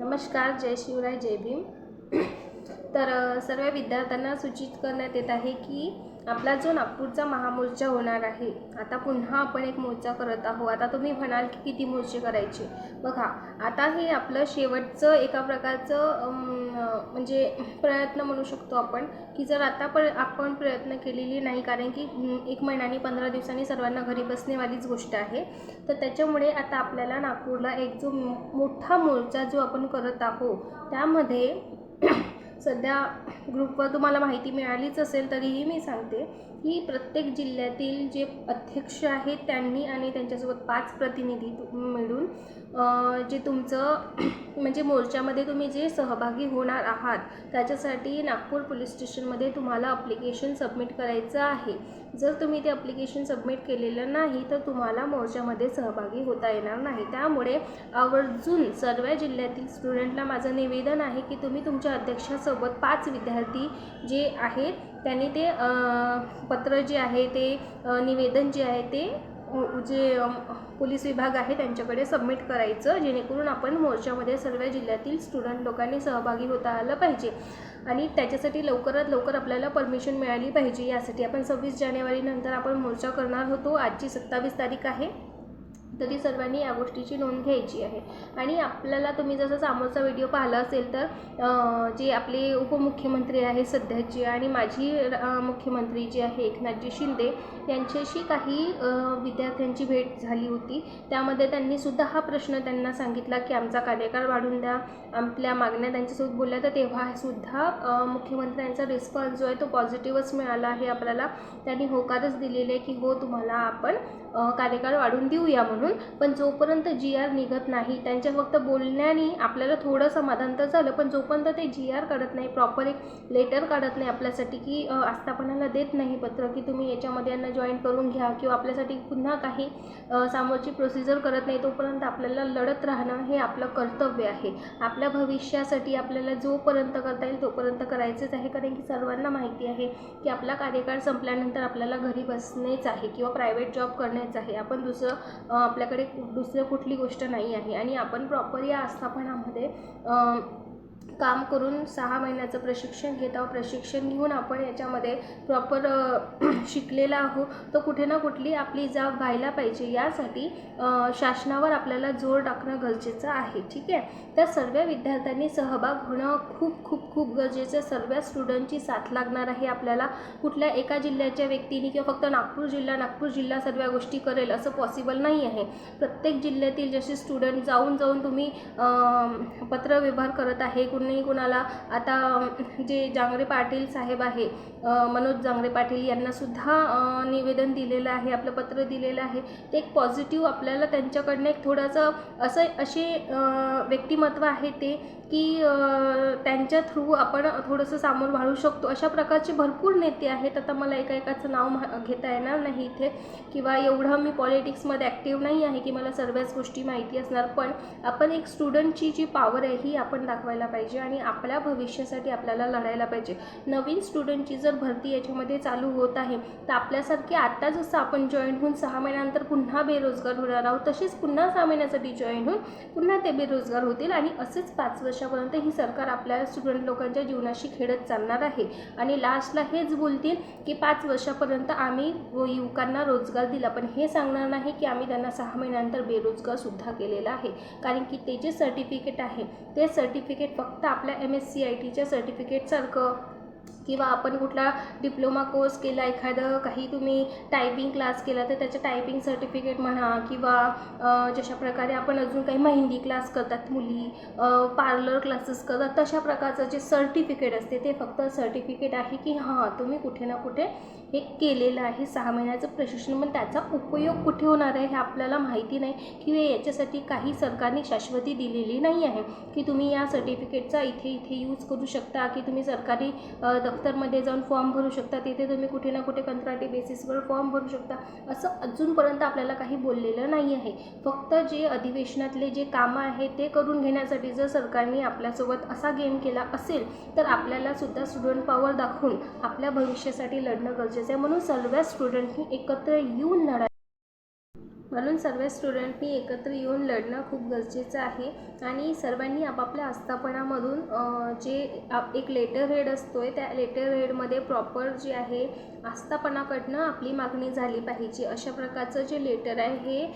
नमस्कार जय शिवराय जय भीम. तर सर्व विद्यार्थ्यांना सूचित करण्यात येत आहे की आपला जो नागपूरचा महामोर्चा होणार आहे आता पुन्हा आपण एक मोर्चा करत आहो आता तुम्ही म्हणाल की किती मोर्चे करायचे? बघा आता हे आपलं शेवटचं एका प्रकारचं म्हणजे प्रयत्न म्हणू शकतो आपण की जर आता पर आपण प्रयत्न केलेली नाही कारण की एक महिन्याने पंधरा दिवसांनी सर्वांना घरी बसणेवालीच गोष्ट आहे. तर त्याच्यामुळे आता आपल्याला नागपूरला एक जो मोठा मोर्चा जो आपण करत आहो त्यामध्ये सध्या ग्रुपवर तुम्हाला माहिती मिळालीच असेल तरीही मी सांगते. की प्रत्येक जिल्ह्यातील जे अध्यक्ष आहेत त्यांनी आणि त्यांच्यासोबत पाच प्रतिनिधी मिळून जे तुमचं म्हणजे मोर्चामध्ये तुम्ही जे सहभागी होणार आहात त्याच्यासाठी नागपूर पोलीस स्टेशनमध्ये तुम्हाला अप्लिकेशन सबमिट करायचं आहे. जर तुम्ही ते अप्लिकेशन सबमिट केलेलं नाही तर तुम्हाला मोर्चामध्ये सहभागी होता येणार नाही. त्यामुळे आवर्जून सर्व जिल्ह्यातील स्टुडंटला माझं निवेदन आहे की तुम्ही तुमच्या अध्यक्षासोबत पाच विद्यार्थी जे आहेत त्यांनी ते पत्र जे आहे ते निवेदन जे आहे ते जे पोलीस विभाग आहे त्यांच्याकडे सबमिट करायचं जेणेकरून आपण मोर्चामध्ये सर्व जिल्ह्यातील स्टुडंट लोकांनी सहभागी होता आलं पाहिजे. आणि त्याच्यासाठी लवकरात लवकर आपल्याला परमिशन मिळाली पाहिजे. यासाठी आपण सव्वीस जानेवारीनंतर आपण मोर्चा करणार होतो. आजची सत्तावीस तारीख आहे. तरी सर्वांनी या गोष्टीची नोंद घ्यायची आहे. आणि आपल्याला तुम्ही जसं समोरचा व्हिडिओ पाहिला असेल तर जे आपले उपमुख्यमंत्री आहे सध्याचे आणि माजी मुख्यमंत्री जे आहे एकनाथजी शिंदे यांच्याशी काही विद्यार्थ्यांची भेट झाली होती. त्यामध्ये त्यांनी सुद्धा हा प्रश्न त्यांना सांगितला की आमचा कार्यकाळ वाढून द्या. आपल्या मागण्या त्यांच्यासोबत बोलल्या तर तेव्हा सुद्धा मुख्यमंत्र्यांचा रिस्पॉन्स जो आहे तो पॉझिटिव्हच मिळाला आहे आपल्याला. त्यांनी होकारच दिलेले आहे की हो तुम्हाला आपण कार्यकाळ वाढून देऊया म्हणून. पण जोपर्यंत जी आर निघत नाही त्यांच्या फक्त बोलण्याने आपल्याला थोडं समाधान तर झालं पण जोपर्यंत ते जी आर काढत नाही प्रॉपर एक लेटर काढत नाही आपल्यासाठी की आस्थापनाला देत नाही पत्र की तुम्ही याच्यामध्ये यांना जॉईन करून घ्या किंवा आपल्यासाठी पुन्हा काही सामोरची समोरची प्रोसिजर करत नाही तोपर्यंत आपल्याला लढत राहणं हे आपलं कर्तव्य आहे. आपल्या भविष्यासाठी आपल्याला जोपर्यंत करता येईल तोपर्यंत करायचंच आहे कारण की सर्वांना माहिती आहे की आपला कार्यकाळ संपल्यानंतर आपल्याला घरी बसणेच आहे किंवा प्रायव्हेट जॉब करणेच आहे. आपण दुसरं आपल्याकडे दुसरं कुठली गोष्ट नाही आहे आणि आपण प्रॉपर या आस्थापनामध्ये काम करून सहा महिन्याचं प्रशिक्षण घेत आहोत. प्रशिक्षण घेऊन आपण याच्यामध्ये प्रॉपर शिकलेला आहोत. तर कुठे ना कुठली आपली जाब व्हायला पाहिजे यासाठी शासनावर आपल्याला जोर टाकणं गरजेचं आहे. ठीक आहे? तर सर्व विद्यार्थ्यांनी सहभाग होणं खूप खूप खूप गरजेचं आहे. सर्व स्टुडंटची साथ लागणार आहे आपल्याला. कुठल्या एका जिल्ह्याच्या व्यक्तीने किंवा फक्त नागपूर जिल्हा नागपूर जिल्हा सर्व गोष्टी करेल असं पॉसिबल नाही आहे. प्रत्येक जिल्ह्यातील जसे स्टुडंट जाऊन जाऊन तुम्ही पत्रव्यवहार करत आहे कुणी कुणाला. आता जे जांगरे पाटील साहेब आहे मनोज जांगरे पाटील यांनासुद्धा निवेदन दिलेलं आहे आपलं पत्र दिलेलं आहे. ते एक पॉझिटिव्ह आपल्याला त्यांच्याकडनं एक थोडंसं असं असे व्यक्तिमत्व आहे ते की त्यांच्या थ्रू आपण थोडंसं सामोर वाढू शकतो. अशा प्रकारचे भरपूर नेते आहेत. आता मला एका एकाचं नाव मा घेता येणार नाही इथे. किंवा एवढं मी पॉलिटिक्समध्ये ॲक्टिव्ह नाही आहे की मला सर्वच गोष्टी माहिती असणार. पण आपण एक स्टुडंटची जी पॉवर आहे ही आपण दाखवायला पाहिजे. आणि आपल्या भविष्यासाठी आपल्याला लढायला पाहिजे. नवीन स्टुडंटची जर भरती याच्यामध्ये चालू होत आहे तर आपल्यासारखे आत्ता जसं आपण जॉईन होऊन सहा महिन्यानंतर पुन्हा बेरोजगार होणार आहोत तसेच पुन्हा सहा महिन्यासाठी जॉईन होऊन पुन्हा ते बेरोजगार होतील आणि असेच पाच वर्षापर्यंत ही सरकार आपल्या स्टुडंट लोकांच्या जीवनाशी खेळत चालणार आहे. आणि लास्टला हेच बोलतील की पाच वर्षापर्यंत आम्ही युवकांना रोजगार दिला पण हे सांगणार नाही की आम्ही त्यांना सहा महिन्यानंतर बेरोजगारसुद्धा केलेला आहे. कारण की ते जे सर्टिफिकेट आहे ते सर्टिफिकेट फक्त आपल्या एम एस सी आय टीच्या सर्टिफिकेटसारखं किंवा आपण कुठला डिप्लोमा कोर्स केला एखादं काही तुम्ही टायपिंग क्लास केला तर त्याचं टायपिंग सर्टिफिकेट म्हणा किंवा जशा प्रकारे आपण अजून काही मेहंदी क्लास करतात मुली पार्लर क्लासेस करतात तशा प्रकारचं जे सर्टिफिकेट असते ते फक्त सर्टिफिकेट आहे की हां तुम्ही कुठे ना कुठे हे केलेलं आहे. सहा महिन्याचं प्रशिक्षण पण त्याचा उपयोग कुठे होणार आहे हे आपल्याला माहिती नाही किंवा याच्यासाठी काही सरकारने शाश्वती दिलेली नाही आहे की तुम्ही या सर्टिफिकेटचा इथे इथे यूज करू शकता की तुम्ही सरकारी दफ दफ्तरमध्ये जाऊन फॉर्म भरू शकता. तिथे तुम्ही कुठे ना कुठे कंत्राटी बेसिसवर फॉर्म भरू शकता. असं अजूनपर्यंत आपल्याला काही बोललेलं नाही आहे. फक्त जे अधिवेशनातले जे कामं आहे ते करून घेण्यासाठी जर सरकारने आपल्यासोबत असा गेम केला असेल तर आपल्याला सुद्धा स्टुडंट पॉवर दाखवून आपल्या भविष्यासाठी लढणं गरजेचं आहे. म्हणून सर्व स्टुडंटनी एकत्र येऊन लढा म्हणून सर्व स्टुडंटनी एकत्र येऊन लढणं खूप गरजेचं आहे. आणि सर्वांनी आपापल्या आस्थापनामधून जे आप एक लेटर हेड असतो आहे त्या लेटर हेडमध्ये प्रॉपर जे आहे आस्थापनाकडनं आपली मागणी झाली पाहिजे. अशा प्रकारचं जे लेटर आहे हे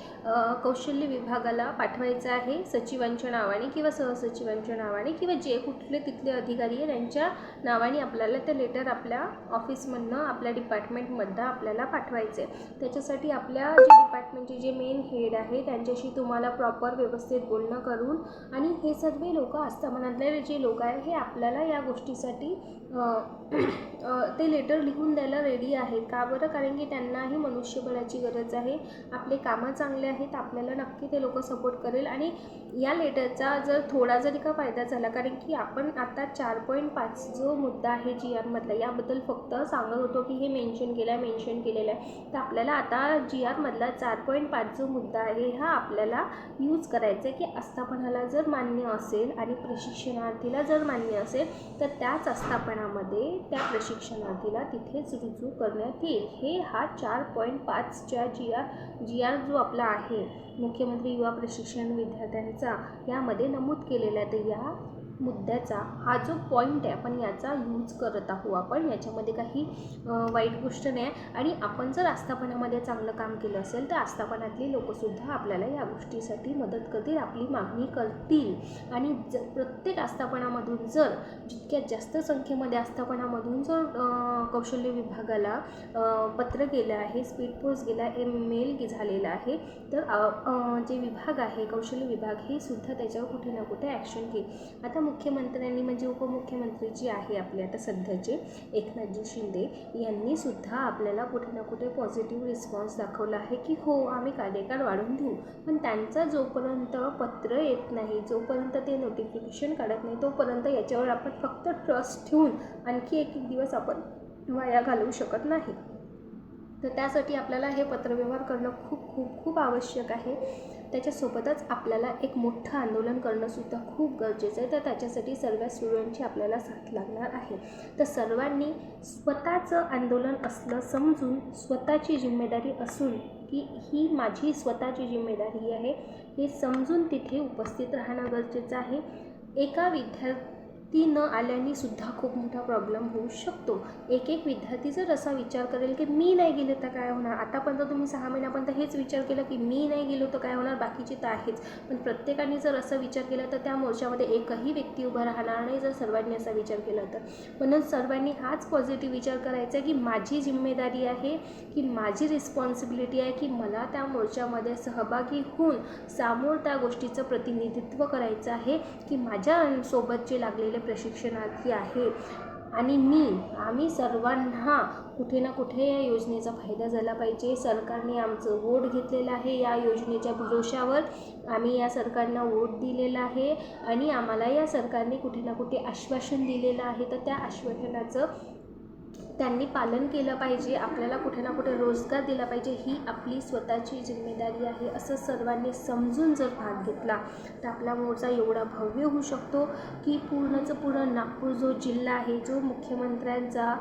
कौशल्य विभागाला पाठवायचं आहे. सचिवांच्या नावाने किंवा सहसचिवांच्या नावाने किंवा जे कुठले तिथले अधिकारी आहे त्यांच्या नावाने आपल्याला ते लेटर आपल्या ऑफिसमधनं आपल्या डिपार्टमेंटमधनं आपल्याला पाठवायचं आहे त्याच्यासाठी आपल्या जे डिपार्टमेंटचे जे मेन हेड आहे त्यांच्याशी तुम्हाला प्रॉपर व्यवस्थित बोलणं करून आणि हे सर्व लोक आस्थापनातले जे लोक आहे हे आपल्याला या गोष्टीसाठी ते लेटर लिहून द्यायला रेडी आहेत का? बरं कारण की त्यांनाही मनुष्यबळाची गरज आहे. आपले कामं चांगले आहेत आपल्याला नक्की ते लोक सपोर्ट करेल. आणि या लेटरचा जर थोडा जरी का फायदा झाला कारण की आपण आता चार पॉईंट पाच जो मुद्दा आहे जी आरमधला याबद्दल फक्त सांगत होतो की हे मेन्शन केलं आहे मेन्शन केलेलं आहे. तर आपल्याला आता जी आरमधला चार पॉईंट पाच जो मुद्दा आहे हा आपल्याला यूज करायचा आहे की आस्थापनाला जर मान्य असेल आणि प्रशिक्षणार्थीला जर मान्य असेल तर त्याच आस्थापनामध्ये त्या प्रशिक्षणार्थीला तिथेच रुजू करण्यात येईल. हे हा चार पॉईंट पाचच्या जी आर जी आर जो आपला आहे. मुख्यमंत्री युवा प्रशिक्षण विद्यार्थ्यांचा यामध्ये नमूद केलेला आहे तर या मुद्द्याचा हा जो पॉईंट आहे आपण याचा यूज करत आहोत आपण याच्यामध्ये काही वाईट गोष्ट नाही. आहे आणि आपण जर आस्थापनामध्ये चांगलं काम केलं असेल तर आस्थापनातली लोकंसुद्धा आपल्याला या गोष्टीसाठी मदत करतील आपली मागणी करतील. आणि ज प्रत्येक आस्थापनामधून जर जितक्या जास्त संख्येमध्ये आस्थापनामधून जर कौशल्य विभागाला पत्र गेलं आहे स्पीड पोस्ट गेला आहे मेल झालेला आहे तर जे विभाग आहे कौशल्य विभाग हे सुद्धा त्याच्यावर कुठे ना कुठे ॲक्शन घेईल. आता मुख्यमंत्र्यांनी म्हणजे उपमुख्यमंत्री जे आहे आपले आता सध्याचे एकनाथजी शिंदे यांनी सुद्धा आपल्याला कुठे ना कुठे पॉझिटिव्ह रिस्पॉन्स दाखवला आहे की हो आम्ही कार्यकाळ वाढवून देऊ. पण त्यांचा जोपर्यंत पत्र येत नाही जोपर्यंत ते नोटिफिकेशन काढत नाही तोपर्यंत याच्यावर आपण फक्त ट्रस्ट ठेवून आणखी एक एक दिवस आपण वाया घालवू शकत नाही. तर त्यासाठी आपल्याला हे पत्रव्यवहार करणं खूप खूप खूप आवश्यक आहे. त्याच्यासोबतच आपल्याला एक मोठं आंदोलन करणंसुद्धा खूप गरजेचं आहे. तर त्याच्यासाठी सर्व स्टुडंटची आपल्याला साथ लागणार आहे. तर सर्वांनी स्वतःचं आंदोलन असलं समजून स्वतःची जिम्मेदारी असून की ही माझी स्वतःची जिम्मेदारी आहे हे समजून तिथे उपस्थित राहणं गरजेचं आहे. एका विद्यार्थी ती न आल्याने सुद्धा खूप मोठा प्रॉब्लेम होऊ शकतो. एक एक विद्यार्थी जर असा विचार करेल की मी नाही गेले तर काय होणार? आतापर्यंत तुम्ही सहा महिन्यापर्यंत हेच विचार केला की मी नाही गेलो तर काय होणार? बाकीचे तर आहेच. पण प्रत्येकाने जर असा विचार केला तर त्या मोर्चामध्ये एकही व्यक्ती उभा राहणार नाही जर सर्वांनी असा विचार केला तर. म्हणून सर्वांनी हाच पॉझिटिव्ह विचार करायचा की माझी जिम्मेदारी आहे की माझी रिस्पॉन्सिबिलिटी आहे की मला त्या मोर्चामध्ये सहभागी होऊन सामोर त्या गोष्टीचं प्रतिनिधित्व करायचं आहे की माझ्यासोबत जे लागलेले प्रशिक्षणार्थी आहे. आणि मी आम्ही सर्वांना कुठे ना कुठे या योजनेचा फायदा झाला पाहिजे. सरकारने आमचं वोट घेतलेलं आहे. या योजनेच्या भरोशावर आम्ही या सरकारना वोट दिलेला आहे. आणि आम्हाला या सरकारने कुठे ना कुठे आश्वासन दिलेलं आहे. तर त्या आश्वासनाचं त्यांनी पालन केलं पाहिजे आपल्याला कुठे ना कुठे रोजगार दिला पाहिजे ही आपली स्वतःची जिम्मेदारी आहे असं सर्वांनी समजून जर भाग घेतला तर आपला मोर्चा एवढा भव्य होऊ शकतो की पूर्णचं पूर्ण नागपूर जो जिल्हा आहे जो मुख्यमंत्र्यांचा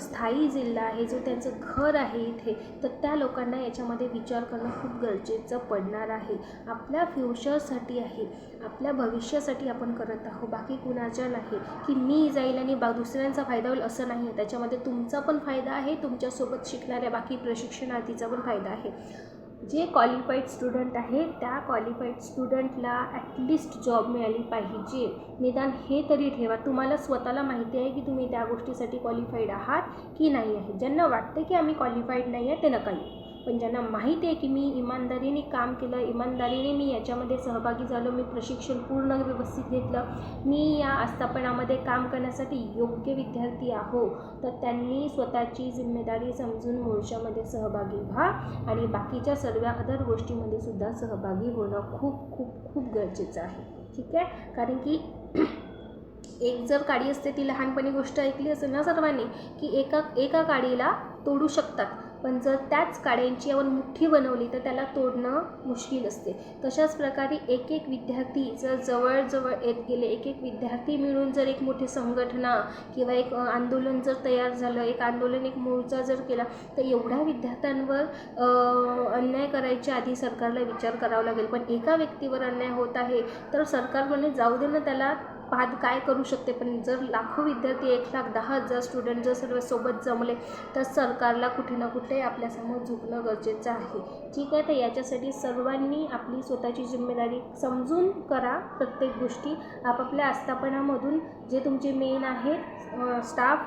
स्थायी जिल्हा आहे जो त्यांचं घर आहे इथे तर त्या लोकांना याच्यामध्ये विचार करणं खूप गरजेचं पडणार आहे. आपल्या फ्युचरसाठी आहे आपल्या भविष्यासाठी आपण करत आहोत बाकी कुणाच्या नाही की मी जाईल आणि बा दुसऱ्यांचा फायदा होईल असं नाही त्याच्यामध्ये तुमचा पण फायदा आहे तुमच्यासोबत शिकणाऱ्या बाकी प्रशिक्षणार्थीचा पण फायदा आहे. जे क्वालिफाईड स्टुडंट आहे त्या क्वालिफाईड स्टुडंटला ॲटलिस्ट जॉब मिळाली पाहिजे. निदान हे तरी ठेवा. तुम्हाला स्वतःला माहिती आहे की तुम्ही त्या गोष्टीसाठी क्वालिफाईड आहात की नाही आहे. ज्यांना वाटतं की आम्ही क्वालिफाईड नाही आहे ते नका येऊ. पण ज्यांना माहिती आहे की मी इमानदारीने काम केलं इमानदारीने मी याच्यामध्ये सहभागी झालो मी प्रशिक्षण पूर्ण व्यवस्थित घेतलं मी या आस्थापनामध्ये काम करण्यासाठी योग्य विद्यार्थी आहो तर त्यांनी स्वतःची जिम्मेदारी समजून मोर्चामध्ये सहभागी व्हा आणि बाकीच्या सर्व अदर गोष्टीमध्ये सुद्धा सहभागी होणं खूप खूप खूप गरजेचं आहे. ठीक आहे? कारण की एक जर काडी असते ती लहानपणी गोष्ट ऐकली असेल ना सर्वांनी की एका एका काडीला तोडू शकतात. पण जर त्याच काड्यांची आपण मुठ्ठी बनवली तर त्याला तोडणं मुश्किल असते. तशाच प्रकारे एक एक विद्यार्थी जर जवळजवळ येत गेले एक एक विद्यार्थी मिळून जर एक मोठी संघटना किंवा एक आंदोलन जर तयार झालं एक आंदोलन एक मोर्चा जर केला तर एवढ्या विद्यार्थ्यांवर अन्याय करायच्या आधी सरकारला विचार करावा लागेल. पण एका व्यक्तीवर अन्याय होत आहे तर सरकार जाऊ दे ना त्याला पाहत काय करू शकते? पण जर लाखो विद्यार्थी एक लाख दहा हजार स्टुडंट जर सर्व सोबत जमले तर सरकारला कुठे ना कुठे आपल्यासमोर झुकणं गरजेचं आहे. ठीक आहे? तर याच्यासाठी सर्वांनी आपली स्वतःची जिम्मेदारी समजून करा प्रत्येक गोष्टी. आपापल्या आस्थापनामधून जे तुमचे मेन आहेत स्टाफ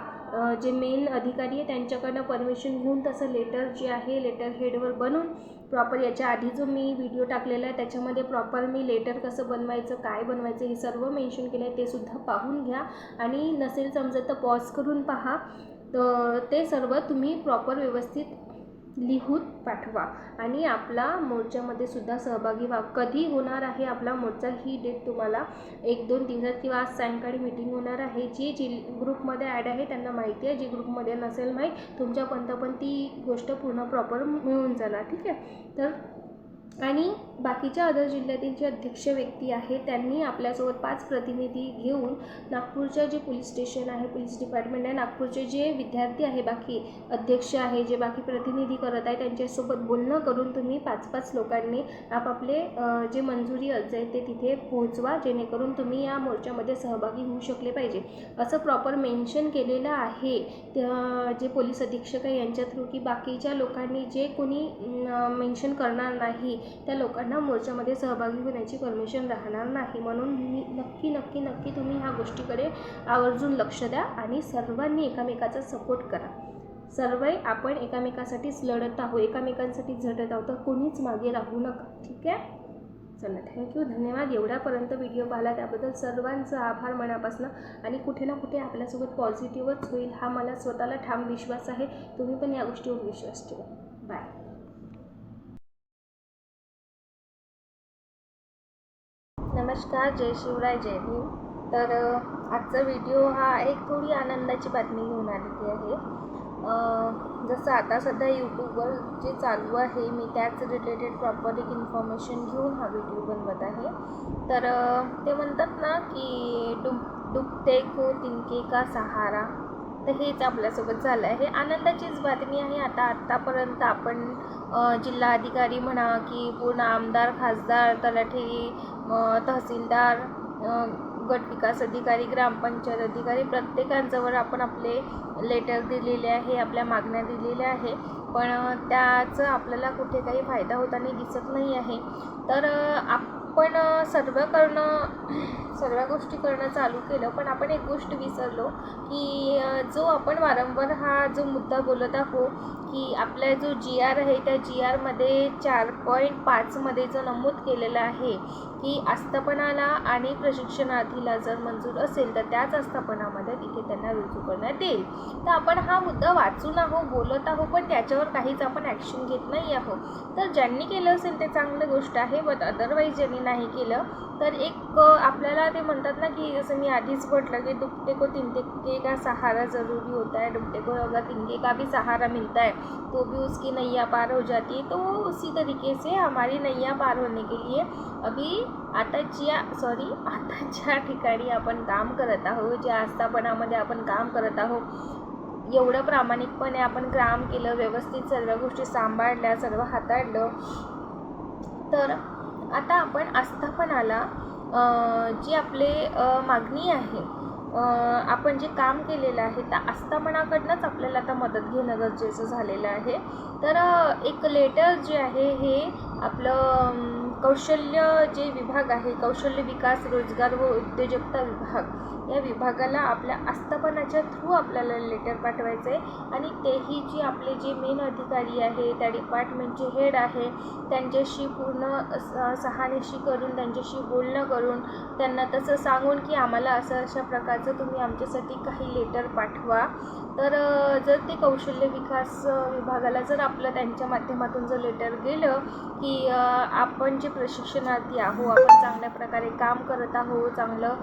जे मेन अधिकारी आहे त्यांच्याकडनं परमिशन घेऊन तसं लेटर जे आहे लेटर हेडवर बनवून प्रॉपर याच्या आधी जो मी व्हिडिओ टाकलेला आहे त्याच्यामध्ये प्रॉपर मी लेटर कसं बनवायचं काय बनवायचं हे सर्व मेन्शन केलं आहे ते सुद्धा पाहून घ्या. आणि नसेल समजत तर पॉज करून पहा. तर ते सर्व तुम्ही प्रॉपर व्यवस्थित लिहून पाठवा. आणि आपला मोर्चामध्ये सुद्धा सहभागी व्हा. कधी होणार आहे आपला मोर्चा? ही डेट तुम्हाला एक दोन दिवसात किंवा आज सायंकाळी मीटिंग होणार आहे. जे जी ग्रुपमध्ये ॲड आहे त्यांना माहिती आहे. जे ग्रुपमध्ये नसेल माहीत तुमच्यापर्यंत पण ती गोष्ट पूर्ण प्रॉपर मिळून जाणार. ठीक आहे? तर आणि बाकीच्या अदर जिल्ह्यातील जे अध्यक्ष व्यक्ती आहे त्यांनी आपल्यासोबत पाच प्रतिनिधी घेऊन नागपूरच्या जे पोलीस स्टेशन आहे पोलीस डिपार्टमेंट आहे नागपूरचे जे विद्यार्थी आहे बाकी अध्यक्ष आहे जे बाकी प्रतिनिधी करत आहे त्यांच्यासोबत बोलणं करून तुम्ही पाच पाच लोकांनी आपापले जे मंजुरी अर्ज आहेत ते तिथे पोहोचवा जेणेकरून तुम्ही या मोर्चामध्ये सहभागी होऊ शकले पाहिजे. असं प्रॉपर मेन्शन केलेलं आहे त्या जे पोलीस अधीक्षक आहे यांच्या थ्रू की बाकीच्या लोकांनी जे कोणी मेन्शन करणार नाही त्या लोकांना मोर्चामध्ये सहभागी होण्याची परमिशन राहणार नाही. म्हणून मी नक्की नक्की नक्की तुम्ही ह्या गोष्टीकडे आवर्जून लक्ष द्या आणि सर्वांनी एकामेकाचा सपोर्ट करा. सर्व आपण एकामेकासाठीच लढत आहोत एकामेकांसाठी झटत आहोत तर कोणीच मागे राहू नका. ठीक आहे? चला थँक्यू धन्यवाद. एवढ्यापर्यंत व्हिडिओ पाहिला त्याबद्दल सर्वांचा आभार मनापासून. आणि कुठे ना कुठे आपल्यासोबत पॉझिटिव्हच होईल हा मला स्वतःला ठाम विश्वास आहे. तुम्ही पण या गोष्टीवर विश्वास ठेवा. नमस्कार जय शिवराय जय भीम. तर आजचा व्हिडिओ हा एक थोडी आनंदाची बातमी घेऊन आलेली आहे. जसं आता सध्या यूट्यूबवर जे चालू आहे मी त्याच रिलेटेड प्रॉपर एक इन्फॉर्मेशन घेऊन हा व्हिडिओ बनवत आहे. तर ते म्हणतात ना की डुब डुबते को तिनके का सहारा? तर हेच आपल्यासोबत झालं आहे आनंदाचीच बातमी आहे. आता आत्तापर्यंत आपण जिल्हा जिल्हाधिकारी म्हणा की पूर्ण आमदार खासदार तलाठी तहसीलदार गट विकास अधिकारी ग्रामपंचायत अधिकारी प्रत्येकांजवळ आपण आपले लेटर दिलेले आहे आपल्या मागण्या दिलेल्या आहे. पण त्याचं आपल्याला कुठे काही फायदा होताना दिसत नाही आहे. तर आप आपण सर्व करणं सर्व गोष्टी करणं चालू केलं पण आपण एक गोष्ट विसरलो की जो आपण वारंवार हा जो मुद्दा बोलत आहो की आपला जो जी आर आहे त्या जी आरमध्ये चार पॉईंट पाचमध्ये जो नमूद केलेलं आहे की आस्थापनाला आणि प्रशिक्षणार्थीला जर मंजूर असेल तर त्याच आस्थापनामध्ये तिथे त्यांना रुजू करण्यात येईल. तर आपण हा मुद्दा वाचून आहो बोलत आहो पण त्याच्यावर काहीच आपण ॲक्शन घेत नाही आहो तर ज्यांनी केलं असेल ते चांगली गोष्ट आहे बट अदरवाईज ज्यांनी नाही केलं तर एक आपल्याला ते म्हणतात ना की जसं मी आधीच म्हटलं की दुपटे को तिनटे का सहारा ज़रूरी होता है दुपटे को अगर तिनके का भी सहारा मिलता है तो भी उसकी नैया पार हो जाती है तो उसी तरीके से हमारी नैया पार होने के लिए अभी आताच्या सॉरी आता ज्या ठिकाणी आपण काम करत आहोत ज्या आस्थापनामध्ये आपण काम करत आहोत एवढं प्रामाणिकपणे आपण काम केलं व्यवस्थित सर्व गोष्टी सांभाळल्या सर्व हाताळलं तर आता आपण आस्थापनाला जी आपले मागणी आहे आपण जे काम केलेलं आहे त्या आस्थापनाकडनंच आपल्याला आता मदत घेणं गरजेचं झालेलं आहे. तर एक लेटर जे आहे हे आपलं कौशल्य जे विभाग आहे कौशल्य विकास रोजगार व उद्योजकता विभाग या विभागाला आपल्या आस्थापनाच्या थ्रू आपल्याला लेटर पाठवायचं आहे आणि तेही जे आपले जे मेन अधिकारी आहे त्या डिपार्टमेंटचे हेड आहे त्यांच्याशी पूर्ण सहानिशी करून त्यांच्याशी बोलणं करून त्यांना तसं सांगून की आम्हाला असं अशा प्रकारचं तुम्ही आमच्यासाठी काही लेटर पाठवा. तर जर ते कौशल्य विकास विभागाला जर आपलं त्यांच्या माध्यमातून जर लेटर गेलं की आपण जे प्रशिक्षणार्थी आहो आपण चांगल्या प्रकारे काम करत आहो चांगलं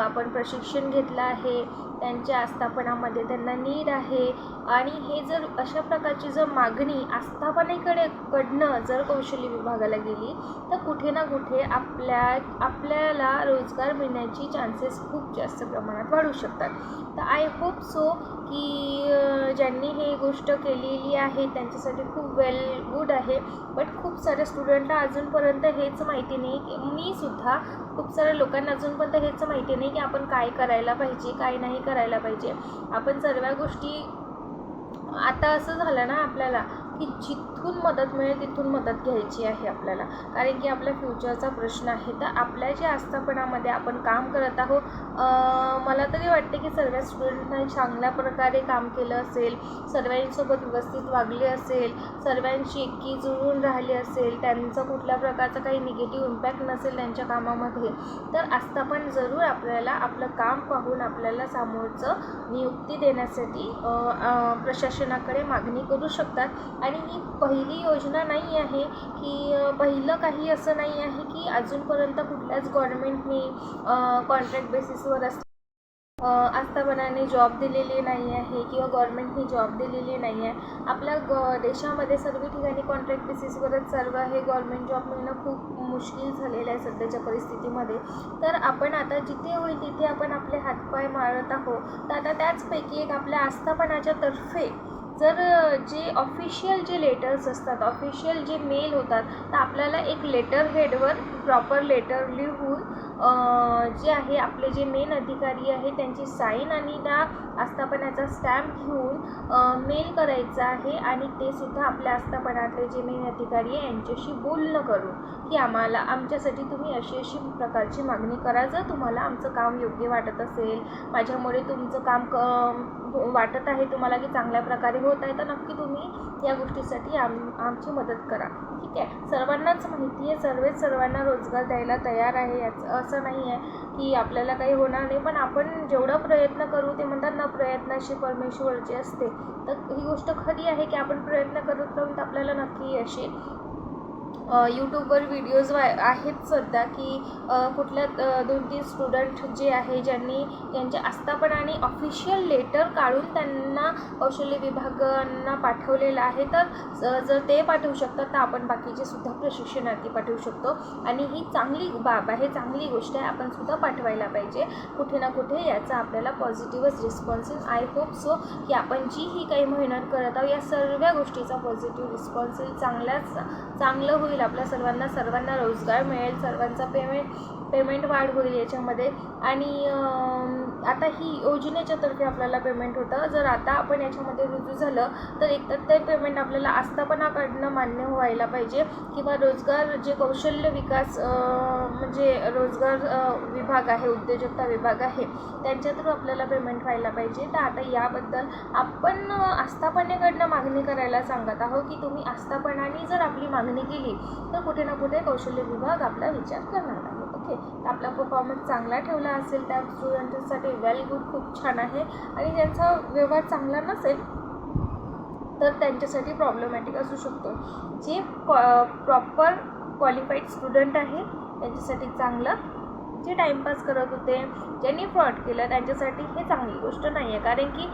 आपण प्रश प्रशिक्षण घेतलं आहे. त्यांच्या आस्थापनामध्ये त्यांना नीड आहे. आणि हे जर अशा प्रकारची जर मागणी आस्थापनेकडे कडनं जर कौशल्य विभागाला गेली तर कुठे ना कुठे आपल्या आपल्याला रोजगार मिळण्याची चान्सेस खूप जास्त प्रमाणात वाढू शकतात. तर आय होप सो की ज्यांनी हे गोष्ट केलेली आहे त्यांच्यासाठी खूप वेल गुड आहे. बट खूप साऱ्या स्टुडंटला अजूनपर्यंत हेच माहिती नाही. की मी सुद्धा खूप साऱ्या लोकांना अजूनपर्यंत हेच माहिती नाही की आपण काय करायला पाहिजे काय नाही करायला पाहिजे. आपण सर्व गोष्टी आता असं झालं ना आपल्याला की जिथून मदत मिळेल तिथून मदत घ्यायची आहे आपल्याला. कारण की आपल्या फ्युचरचा प्रश्न आहे. तर आपल्या ज्या आस्थापनामध्ये आपण काम करत आहोत मला तरी वाटते की सर्व स्टुडंटना चांगल्या प्रकारे काम केलं असेल सर्वांसोबत व्यवस्थित वागले असेल सर्वांशी एकी जुळून राहिले असेल त्यांचं कुठल्या प्रकारचा काही निगेटिव्ह इम्पॅक्ट नसेल त्यांच्या कामामध्ये तर आस्थापन जरूर आपल्याला आपलं काम पाहून आपल्याला समोरचं नियुक्ती देण्यासाठी प्रशासनाकडे मागणी करू शकतात. आणि ही पहिली योजना नाही आहे की पहिलं काही असं नाही आहे की अजूनपर्यंत कुठल्याच गव्हर्मेंटने कॉन्ट्रॅक्ट बेसिसवर अस आस्थापनाने जॉब दिलेली नाही आहे किंवा गव्हर्नमेंटने जॉब दिलेली नाही आहे. आपल्या ग देशामध्ये सर्व ठिकाणी कॉन्ट्रॅक्ट बेसिसवरच सर्व हे गव्हर्नमेंट जॉब मिळणं खूप मुश्किल झालेलं आहे सध्याच्या परिस्थितीमध्ये. तर आपण आता जिथे होईल तिथे आपण आपले हातपाय मारत आहोत. तर आता त्याचपैकी एक आपल्या आस्थापनाच्या तर्फे जर जे ऑफिशियल जे लेटर्स असतात ऑफिशियल जे मेल होतात तर आपल्याला एक लेटर हेडवर प्रॉपर लेटर लिहून जे आहे आपले जे मेन अधिकारी आहे त्यांची साईन आणि त्या आस्थापनाचा स्टॅम्प घेऊन मेल करायचा आहे आणि ते सुद्धा आपल्या आस्थापनातले जे मेन अधिकारी आहे यांच्याशी बोलणं करून की आम्हाला आमच्यासाठी तुम्ही अशी अशी प्रकारची मागणी करा. जर तुम्हाला आमचं काम योग्य वाटत असेल माझ्यामुळे तुमचं काम क वाटत आहे तुम्हाला की चांगल्या प्रकारे होत आहे तर नक्की तुम्ही या गोष्टीसाठी आम आमची मदत करा. ठीक आहे? सर्वांनाच माहिती आहे सर्वच सर्वांना रोजगार द्यायला तयार आहे याचं असं नाही आहे की आपल्याला काही होणार नाही. पण आपण जेवढा प्रयत्न करू ते म्हणतात ना प्रयत्नाशी परमेश्वरची असते. तर ही गोष्ट खरी आहे की आपण प्रयत्न करत राहून तर आपल्याला नक्की यश येईल. यूट्यूबवर व्हिडिओज वा आहेत सध्या की कुठल्या दोन तीन स्टुडंट जे आहे ज्यांनी त्यांच्या आणि ऑफिशियल लेटर काढून त्यांना कौशल्य विभागांना पाठवलेलं आहे. तर जर ते पाठवू शकतात तर आपण बाकीचे सुद्धा प्रशिक्षणार्थी पाठवू शकतो. आणि ही चांगली बाब आहे चांगली गोष्ट आहे आपण सुद्धा पाठवायला पाहिजे. कुठे ना कुठे याचा आपल्याला पॉझिटिव्हच रिस्पॉन्स येईल. आय होप सो की आपण जी ही काही मेहनत करत आहोत या सर्व गोष्टीचा पॉझिटिव्ह रिस्पॉन्स येईल. चांगल्याच चांगलं होईल. आपल्या सर्वांना सर्वांना रोजगार मिळेल. सर्वांचा पेमेंट पेमेंट वाढ होईल याच्यामध्ये. आणि आता ही योजनेच्या तर्फे आपल्याला पेमेंट होतं. जर आता आपण याच्यामध्ये रुजू झालं तर एकतर ते पेमेंट आपल्याला आस्थापनाकडनं मान्य व्हायला पाहिजे किंवा रोजगार जे कौशल्य विकास म्हणजे रोजगार विभाग आहे उद्योजकता विभाग आहे त्यांच्या थ्रू आपल्याला पेमेंट व्हायला पाहिजे. तर आता याबद्दल आपण आस्थापनेकडनं मागणी करायला सांगत आहोत की तुम्ही आस्थापनाने जर आपली मागणी केली तर कुठे ना कुठे कौशल्य विभाग आपला विचार करणार आहे. ओके तर आपला परफॉर्मन्स चांगला ठेवला असेल त्या स्टुडंटसाठी वेल गुड खूप छान आहे. आणि ज्यांचा व्यवहार चांगला नसेल तर त्यांच्यासाठी प्रॉब्लेमॅटिक असू शकतो. जे प्रॉपर क्वालिफाईड स्टुडंट आहे त्यांच्यासाठी चांगलं जे टाईमपास करत होते ज्यांनी फ्रॉड केलं त्यांच्यासाठी हे चांगली गोष्ट नाही आहे कारण की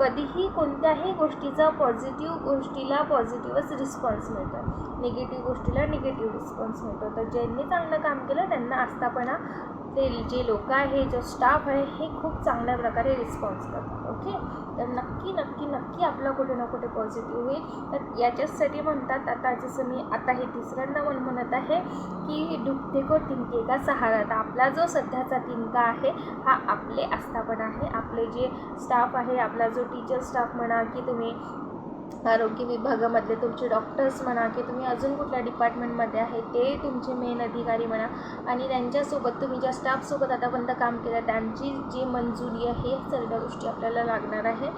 कधीही कोणत्याही गोष्टीचा पॉझिटिव्ह गोष्टीला पॉझिटिव्हच रिस्पॉन्स मिळतो. निगेटिव्ह गोष्टीला निगेटिव्ह रिस्पॉन्स मिळतो. तर ज्यांनी चांगलं काम केलं त्यांना आस्थापना ते जे लोक आहे जो स्टाफ आहे हे खूप चांगल्या प्रकारे रिस्पॉन्स करतात ओके तर नक्की नक्की नक्की आपला कुठे ना कुठे पॉझिटिव्ह होईल. तर याच्याचसाठी म्हणतात आता जसं मी आता हे तिसऱ्यांदा मन म्हणत आहे की डुबते को तिनके का सहारा. आता आपला जो सध्याचा तिनका आहे हा आपले आस्थापन आहे. आपले जे स्टाफ आहे आपला जो टीचर स्टाफ म्हणा की तुम्ही आरोग्य विभागामधले तुमचे डॉक्टर्स म्हणा की तुम्ही अजून कुठल्या डिपार्टमेंटमध्ये आहे ते तुमचे मेन अधिकारी म्हणा आणि त्यांच्यासोबत तुम्ही ज्या स्टाफसोबत आतापर्यंत काम केलं त्यांची जी मंजुरी आहे या सर्व गोष्टी आपल्याला लागणार आहे.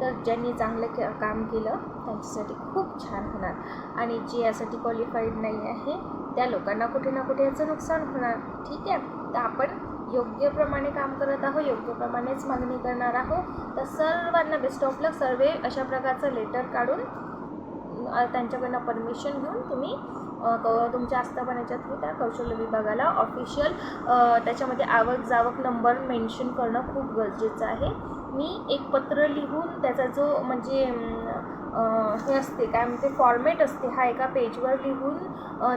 तर ज्यांनी चांगलं के काम केलं त्यांच्यासाठी खूप छान होणार. आणि जे यासाठी क्वालिफाईड नाही आहे त्या लोकांना कुठे ना कुठे याचं नुकसान होणार. ठीक आहे? तर आपण योग्य प्रमाणे काम करत आहोत योग्यप्रमाणेच मागणी करणार आहो तर सर्वांना बेस्ट ऑफ लक सर्वे अशा प्रकारचं लेटर काढून त्यांच्याकडनं परमिशन घेऊन तुम्ही क तुमच्या आस्थापनाच्या थ्रू त्या कौशल्य विभागाला ऑफिशियल त्याच्यामध्ये आवक जावक नंबर मेन्शन करणं खूप गरजेचं आहे. मी एक पत्र लिहून त्याचा जो म्हणजे हे असते काय म्हणते फॉर्मेट असते हा एका पेजवर लिहून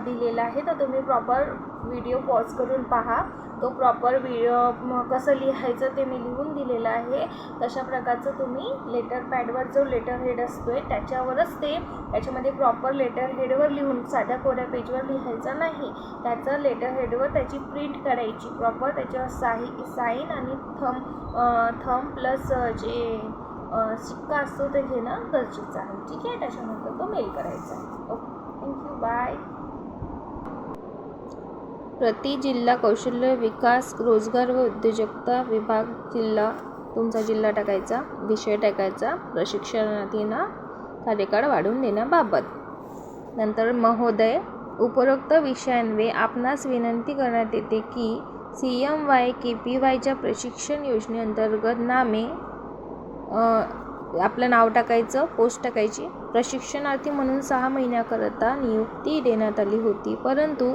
दिलेला आहे. तर तुम्ही प्रॉपर व्हिडिओ पॉज करून पहा. तो प्रॉपर व्हिडिओ कसं लिहायचं ते मी लिहून दिलेलं आहे. तशा प्रकारचं तुम्ही लेटर पॅडवर जो लेटर हेड असतो आहे त्याच्यावरच ते त्याच्यामध्ये प्रॉपर लेटर हेडवर लिहून साध्या कोऱ्या पेजवर लिहायचं नाही. त्याचं लेटर हेडवर त्याची प्रिंट करायची. प्रॉपर त्याच्यावर साई साईन आणि थम थम प्लस जे शिक्का असतो ते घेणं गरजेचं आहे. ठीक आहे? त्याच्यानंतर तो मेल करायचा आहे. ओके थँक्यू बाय प्रति जिल्हा कौशल्य विकास रोजगार व उद्योजकता विभाग जिल्हा तुमचा जिल्हा टाकायचा विषय टाकायचा प्रशिक्षणार्थींना कार्यकाळ वाढवून देण्याबाबत. नंतर महोदय उपरोक्त विषयांवे आपणास विनंती करण्यात येते की C M Y K P वायच्या प्रशिक्षण योजनेअंतर्गत नामे आपलं नाव टाकायचं पोस्ट टाकायची. प्रशिक्षणार्थी म्हणून सहा महिन्याकरता नियुक्ती देण्यात आली होती. परंतु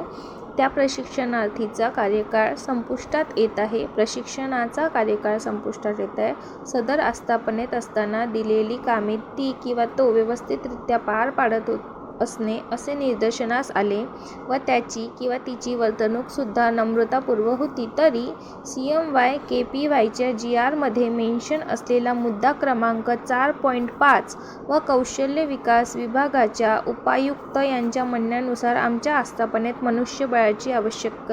त्या प्रशिक्षणार्थीचा कार्यकाळ संपुष्टात येत आहे. प्रशिक्षणाचा कार्यकाळ संपुष्टात येत आहे. सदर आस्थापनेत असताना दिलेली कामे ती किंवा तो व्यवस्थितरित्या पार पाडत होत. असणे असे निदर्शनास आले व त्याची किंवा तिची वर्तणूकसुद्धा नम्रतापूर्व होती. तरी C M Y K P वायच्या G आरमध्ये मेन्शन असलेला मुद्दा क्रमांक चार पॉईंट पाच व कौशल्य विकास विभागाच्या उपायुक्त यांच्या म्हणण्यानुसार आमच्या आस्थापनेत मनुष्यबळाची आवश्यक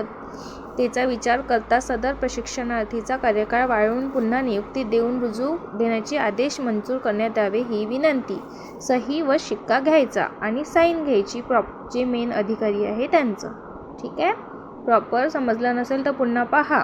आवश्यकतेचा विचार करता सदर प्रशिक्षणार्थीचा कार्यकाळ वाढवून पुन्हा नियुक्ती देऊन रुजू देण्याचे आदेश मंजूर करण्यात यावे ही विनंती. सही व शिक्का घ्यायचा आणि साईन घ्यायची प्रॉप जे मेन अधिकारी आहे त्यांचं. ठीक आहे? प्रॉपर समजलं नसेल तर पुन्हा पहा.